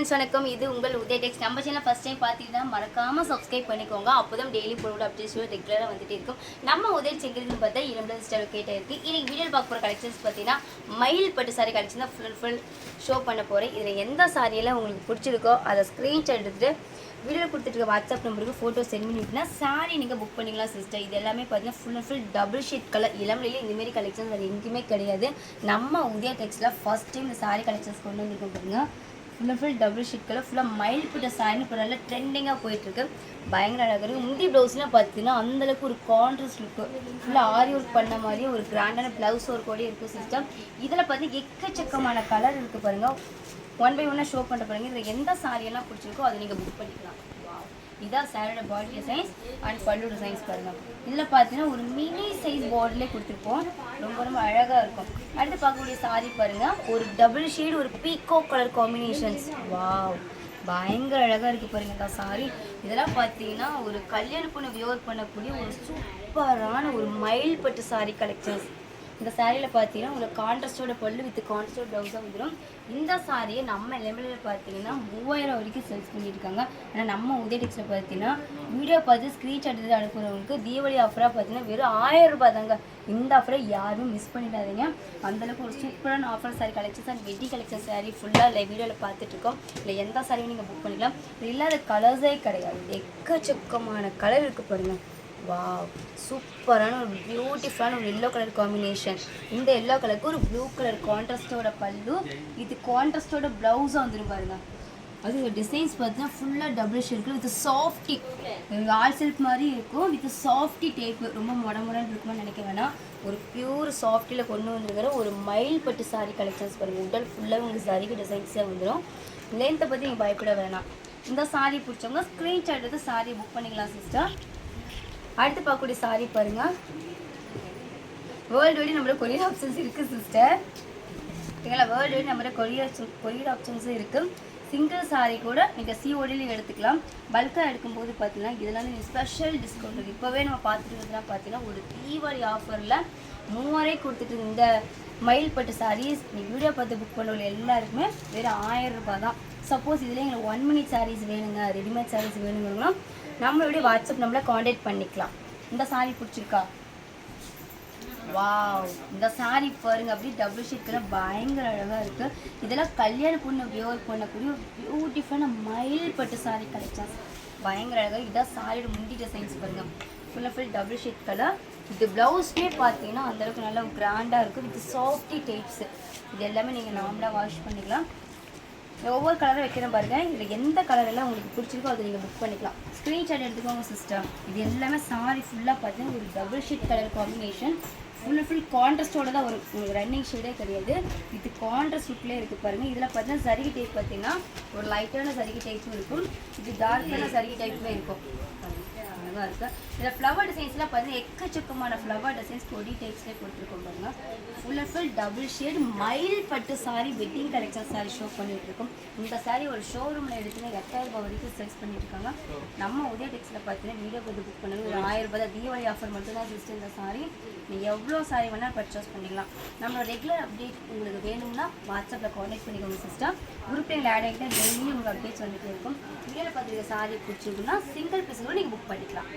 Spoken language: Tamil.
ஃப்ரெண்ட்ஸ் வணக்கம். இது உங்கள் உதய டெக்ஸ் நம்ம சேனல் ஃபஸ்ட் டைம் பார்த்தீங்கன்னா மறக்காமல் சப்ஸ்கிரைப் பண்ணிக்கோங்க. அப்போ தான் டெய்லி போட அப்டேட்ஸ் ரெகுலராக வந்துட்டு இருக்கும். நம்ம உதய செங்கிருந்து பார்த்தா இரண்டு ஸ்டார் கேட்ட இருக்குது இன்னைக்கு வீடியோ பார்க்க போகிற கலெக்ஷன்ஸ் பார்த்தீங்கன்னா மயில் பட்டு சாரி கலெக்ஷன் தான் ஃபுல் ஃபுல் ஷோ பண்ண போகிறேன் இதில் எந்த சாரியெல்லாம் உங்களுக்கு பிடிச்சிருக்கோ அதை ஸ்க்ரீன்ஷாட் எடுத்துகிட்டு வீடியோ கொடுத்துட்டு வாட்ஸ்அப் நம்பருக்கு ஃபோட்டோ சென்ட் பண்ணிட்டுனா சாரி நீங்கள் புக் பண்ணிக்கலாம் சிஸ்டர் இது எல்லாமே பார்த்தீங்கன்னா full and full double shade colour இளம்பிலேயே இந்தமாரி கலெக்ஷன்ஸ் அது எங்கேயுமே கிடையாது. நம்ம உதயா டெக்ஸில் ஃபஸ்ட் டைம் இந்த சாரி கலெக்ஷன்ஸ் கொண்டு வந்துருக்கோம் பாருங்கள் full full double shade colour ஃபுல்லாக மைல் பிட்ட சாரின்னு இப்போ நல்லா ட்ரெண்டிங்காக போயிட்டுருக்கு. பயங்கர அழகாக இருக்குது முந்தி ப்ளவுஸ்லாம் பார்த்தீங்கன்னா அந்தளவுக்கு ஒரு கான்ட்ரஸ்ட் லுக்கு ஃபுல்லாக ஆரி ஒர்க் பண்ண மாதிரியே ஒரு கிராண்டான ப்ளவுஸ் ஒர்க்கோடய இருக்குது சிஸ்டம் இதில் பார்த்தீங்கன்னா எக்கச்சக்கமான கலர் இருக்குது பாருங்கள் ஒன் பை ஒன்னாக ஷோ பண்ணுற பாருங்கள் இதில் எந்த சாரியெல்லாம் பிடிச்சிருக்கோ அதை நீங்கள் புக் பண்ணிக்கலாம். வா இதான் சாரோட body designs and pallu designs பாருங்கள் இதில் பார்த்தீங்கன்னா ஒரு மினி சைஸ் பார்டர்லே கொடுத்துருப்போம். ரொம்ப ரொம்ப அழகாக இருக்கும். அடுத்து பார்க்கக்கூடிய சாரி பாருங்கள் ஒரு டபுள் ஷேடு ஒரு பீக்கோ கலர் காம்பினேஷன்ஸ் வாவ் பயங்கர அழகாக இருக்குது பாருங்கக்கா சாரி இதெல்லாம் பார்த்தீங்கன்னா ஒரு கல்யாண பொண்ணு வியோர் பண்ணக்கூடிய ஒரு சூப்பரான ஒரு மயில் பட்டு சாரி கலெக்ஷன்ஸ் இந்த சாரியில் பார்த்தீங்கன்னா உங்களுக்கு கான்ட்ராஸ்டோட பல்லு வித் கான்ட்ராஸ்டோட ப்ளவுஸாக வந்துடும் இந்த சாரியை நம்ம லெமனில் பார்த்தீங்கன்னா மூவாயிரம் வரைக்கும் சேல்ஸ் பண்ணியிருக்காங்க. ஆனால் நம்ம உதயடிக்ஸில் பார்த்தீங்கன்னா வீடியோ பார்த்து ஸ்க்ரீன்ஷாட் எடுத்து அனுப்புகிறவங்களுக்கு தீபாவளி ஆஃபராக பார்த்தீங்கன்னா வெறும் ஆயிரம் ரூபாய் தாங்க. இந்த ஆஃபரை யாரும் மிஸ் பண்ணிடாதீங்க. அந்தளவுக்கு ஒரு சூப்பரான ஆஃபர் சாரி கலெக்ஷன்ஸ் அண்ட் வெட்டி கலெக்ஷன் சாரி ஃபுல்லாக இல்லை வீடியோவில் பார்த்துட்ருக்கோம் இல்லை எந்த சாரியும் நீங்கள் புக் பண்ணிக்கலாம். இல்லாத கலர்ஸே கிடையாது. எக்கச்சக்கமான கலர் இருக்குது பாருங்கள் வாவ் சூப்பரான ஒரு பியூட்டிஃபுல்லான ஒரு எல்லோ கலர் காம்பினேஷன் இந்த எல்லோ கலருக்கு ஒரு ப்ளூ கலர் கான்ட்ராஸ்டோட பல்லு இது கான்ட்ராஸ்டோட ப்ளவுஸாக வந்துடும் பாருங்க. அது டிசைன்ஸ் பார்த்தீங்கன்னா ஃபுல்லாக double shade with softy all silk மாதிரி இருக்கும் வித் சாஃப்டி டேப்பு ரொம்ப முடமுடன்னு இருக்குமான்னு நினைக்க வேணாம். ஒரு பியூர் சாஃப்டியில் கொண்டு வந்திருக்கிற ஒரு மைல் பட்டு சாரி கலெக்ஷன்ஸ் பாருங்கள் உடல் ஃபுல்லாக உங்களுக்கு சாரிக்கு டிசைன்ஸே வந்துடும் லென்த்தை பற்றி நீங்கள் பயப்பட வேணாம். இந்த சாரி பிடிச்சவங்க ஸ்க்ரீன்ஷாட் எடுத்து சாரி புக் பண்ணிக்கலாம் சிஸ்டர் அடுத்து பார்க்கக்கூடிய சாரி பாருங்க. வேர்ல்டு வைடி நம்மளோட கொரியர் ஆப்ஷன்ஸ் இருக்குது சிஸ்டர் ஓகேங்களா வேர்ல்டு வைடி நம்மளோட கொரியர் கொரியர் ஆப்ஷன்ஸும் இருக்குது சிங்கிள் சாரி கூட நீங்கள் சிஓடிலையும் எடுத்துக்கலாம். பல்காக எடுக்கும்போது பார்த்தீங்கன்னா இதெல்லாம் நீங்கள் ஸ்பெஷல் டிஸ்கவுண்ட் இருக்குது இப்போவே நம்ம பார்த்துட்டு இருந்ததுலாம் பார்த்தீங்கன்னா ஒரு தீபாவளி ஆஃபரில் மூவாயிரம் கொடுத்துட்டு இருந்த இந்த மயில் பட்டு சாரீஸ் நீங்கள் வீடியோ பார்த்து புக் பண்ண எல்லாருக்குமே வெறும் ஆயிரம் ரூபாய் தான். சப்போஸ் இதில் எங்களுக்கு ஒன் மினிட் சாரீஸ் வேணுங்க ரெடிமேட் சாரீஸ் வேணுங்கன்னா நம்மளுடைய வாட்ஸ்அப் நம்மளை காண்டாக்ட் பண்ணிக்கலாம். இந்த சாரி பிடிச்சிருக்கா? வாவ் இந்த சாரி பாருங்க அப்படியே டபுள் ஷீட்ல பயங்கர அழகாக இருக்கு. இதெல்லாம் கல்யாண பொண்ணு வியோர் பண்ணக்கூடிய ஒரு பியூட்டிஃபுல்லான மயில் பட்டு சாரி கலெக்ஷன்ஸ் பயங்கர அழகாக இதான் சாரியோட முந்தி டிசைன்ஸ் பாருங்க. Full and full double shade colour இது ப்ளவுஸ்மே பார்த்தீங்கன்னா அந்தளவுக்கு நல்லா கிராண்டாக இருக்கும் வித் சாஃப்டி டைப்ஸ் இது எல்லாமே நீங்கள் நார்மலாக வாஷ் பண்ணிக்கலாம். ஒவ்வொரு கலரும் வைக்கிறேன் பாருங்கள் இதில் எந்த கலர் எல்லாம் உங்களுக்கு பிடிச்சிருக்கோ அதை நீங்கள் புக் பண்ணிக்கலாம். ஸ்க்ரீன்ஷாட் எடுத்துக்கோங்க சிஸ்டம் இது எல்லாமே சாரி ஃபுல்லாக பார்த்தீங்கன்னா ஒரு double shade colour combination full and full கான்ட்ராஸ்டோட தான் வரும் உங்களுக்கு ரன்னிங் ஷேடே கிடையாது இது கான்ட்ரஸ்ட் லுக்லேயே இருக்குது பாருங்கள் இதில் பார்த்தீங்கன்னா சருகி டைப் பார்த்தீங்கன்னா ஒரு லைட்டான சருகி டைப்பும் இருக்கும். இது டார்க்கான சருகி டைப்புமே இருக்கும். அழகாக இருக்குது இதில் ஃப்ளவர் டிசைன்ஸ்லாம் பார்த்தீங்கன்னா எக்கச்சக்கமான ஃப்ளவர் டிசைன்ஸ் கொடி டைப்ஸ்லேயே கொடுத்துருக்கோம் பாருங்க. Full and full double shade மயில் பட்டு sari wedding collection sari show பண்ணிகிட்ருக்கோம் இந்த சாரி ஒரு ஷோரூமில் எடுத்துன்னு எட்டாயிரம் ரூபாய் வரைக்கும் சேல்ஸ் பண்ணியிருக்காங்க நம்ம உதய டெக்ஸில் பார்த்தீங்கன்னா வீடியோ பார்த்து புக் பண்ணுங்க ஒரு ஆயிரம் ரூபாய் தீபாவளி ஆஃபர் மட்டும் தான் ஜஸ்ட் இந்த சாரி நீங்கள் எவ்வளோ சாரி வேணால் பர்ச்சேஸ் பண்ணிக்கலாம். நம்மளோட ரெகுலர் அப்டேட் உங்களுக்கு வேணும்னா வாட்ஸ்அப்பில் காண்டாக்ட் பண்ணிக்கோங்க சிஸ்டர் குரூப்பில் ஆட் ஆகிட்டால் டெய்லியும் உங்களுக்கு அப்டேட்ஸ் வந்துட்டே இருக்கும். வீடியோவில் பார்த்துருக்க சாரி பிடிச்சிருக்குன்னா சிங்கிள் பீஸ் கூட நீங்கள் புக் பண்ணிக்கலாம்.